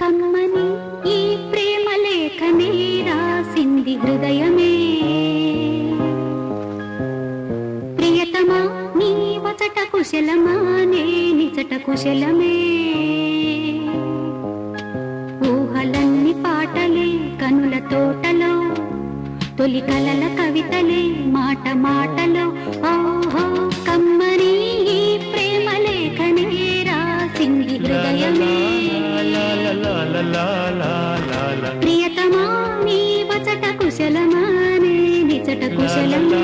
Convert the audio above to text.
కమ్మని ఈ ప్రేమ లేఖనే రాసింది హృదయమే. ప్రియతమా నీ వచట కుశలమా నే నిచట కుశలమే. ఊహలన్ని పాటలే కనుల తోటలో తొలి కలల కవితలే మాట మాటలో ప్రియతమా నీ వచట కుశలమా నే నిచట కుశలమే?